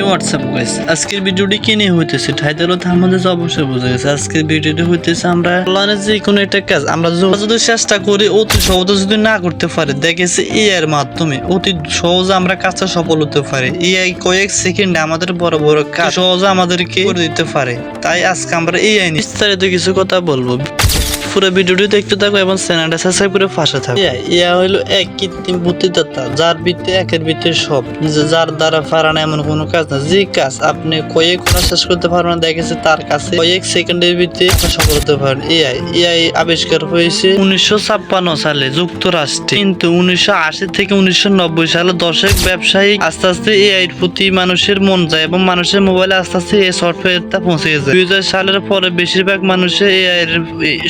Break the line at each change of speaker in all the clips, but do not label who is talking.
WhatsApp guys আজকের ভিডিওটি কি নিয়ে হইতেছে? টাইটেল তো আমাদের অবশ্যই বোঝা গেছে। আজকের ভিডিওটি হইতেছে আমরা অনলাইনে যে কোনো একটা কাজ, আমরা যদি চেষ্টা করি, অতি সহজে যদি না করতে পারি, দেখেছে এআই মাধ্যমে অতি সহজে আমরা কাজটা সফল হতে পারি। এআই কয়েক সেকেন্ডে আমাদের বড় বড় কাজ সহজে আমাদেরকে করে দিতে পারে। তাই আজকে আমরা এআই নিয়ে বিস্তারিত কিছু কথা বলব। পুরো ভিডিওটি দেখতে থাকো এবং চ্যানেলটা সাবস্ক্রাইব করে পাশে থাকো। ইয়া হলো এক কৃত্রিম বুদ্ধিদত্তা যার ভিত্তি একের ভিত্তি সব। যার দ্বারা পারান এমন কোনো কাজ না। যে কাজ আপনি কয়েক ঘণ্টা শেষ করতে পারবেন দেখেছে তার কাছে কয়েক সেকেন্ডের ভিত্তি সফল হতে পারেন। এআই এআই আবিষ্কার হয়েছে উনিশশো ছাপ্পান্ন সালে যুক্তরাষ্ট্রে। কিন্তু উনিশশো আশি থেকে উনিশশো নব্বই সালে দশক ব্যবসায়ী আস্তে আস্তে এআই এর প্রতি মানুষের মন যায় এবং মানুষের মোবাইলে আস্তে আস্তে এই সফটওয়্যারটা পৌঁছে গেছে দুই হাজার সালের পরে বেশিরভাগ মানুষের এআই এর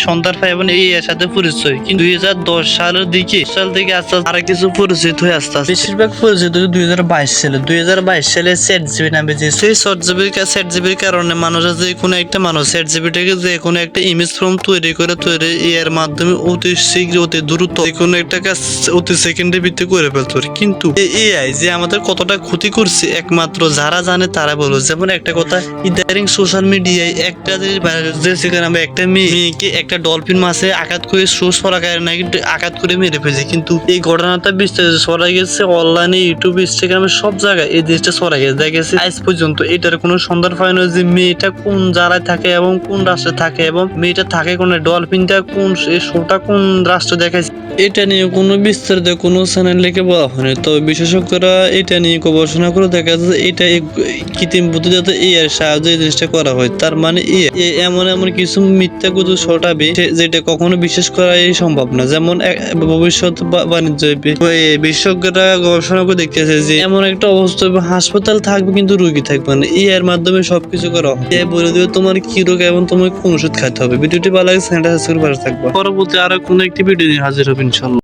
সন্ধান পায় এবং এই এর সাথে পরিচয়। কিন্তু দুই হাজার দশ সালের দিকে সাল থেকে আস্তে আস্তে আরও কিছু পরিচিত হয়ে আস্তে আস্তে। বেশিরভাগ পরিচিত দুই হাজার বাইশ সালে। দুই হাজার বাইশ সালে সেট জিবি নামে যে সেই জিবির সেট জিবির কারণে মানুষের যে কোনো একটা মানুষ সেট জিবিটাকে যে কোনো একটা ইমেজ ফর্ম তৈরি করে তৈরি এর মাধ্যমে অতি শীঘ্র অতি দ্রুত যে কোনো একটা কাজ অতি সেকেন্ডের ভিত্তি করে ফেলতে পারে। কিন্তু এআই যে আমাদের কতটা ক্ষতি করছে একমাত্র যারা জানে তারা বলো। যেমন একটা কথা ইদারিং সোশ্যাল মিডিয়ায় একটা হচ্ছে, সেখানে আমরা একটা মেয়েকে একটা ডলফিন মাছে আঘাত করে সোস করা কারণে কিন্তু আঘাত করে মেরে ফেলছে। কিন্তু এই ঘটনাটা বিস্তারিত ছড়াই গেছে অনলাইনে ইউটিউব ইনস্টাগ্রামে সব জায়গায় এই জিনিসটা ছড়াই গেছে। দেখা গেছে আজ পর্যন্ত এটার কোনো সন্ধান পায় না যে মেয়েটা কোন জায়গায় থাকে এবং কোন রাষ্ট্রে থাকে এবং মেয়েটা থাকে কোন, ডলফিনটা কোন শোটা কোন রাষ্ট্রে দেখাইছে? এটা নিয়ে কোনো বিস্তারিত কোনো চ্যানেল লিখে বলা হয়নি। তবে বিশেষজ্ঞরা এটা নিয়ে গবেষণা করে দেখা যাচ্ছে এটা কৃত্রিম বুদ্ধিদত্ত এ এর সাহায্যে এই জিনিসটা করা হয়। তার মানে এমন এমন কিছু মিথ্যা কিছু ছটাবে যেটা কখনো বিশ্বাস করাই সম্ভব না। যেমন ভবিষ্যৎ বাণিজ্য বিশেষজ্ঞরা গবেষণা করে দেখতেছে যে, এমন একটা অবস্থা হাসপাতাল থাকবে কিন্তু রুগী থাকবে না। এ এর মাধ্যমে সবকিছু করা হয় এ বলে দেবে তোমার কি রোগ এবং তোমার কোন ওষুধ খাইতে হবে। ভিডিওটি ভালো লাগে সাবস্ক্রাইব করে থাকবে। পরবর্তী আরও কোনো একটি ভিডিও নিয়ে হাজির হবে ইনশাল্লাহ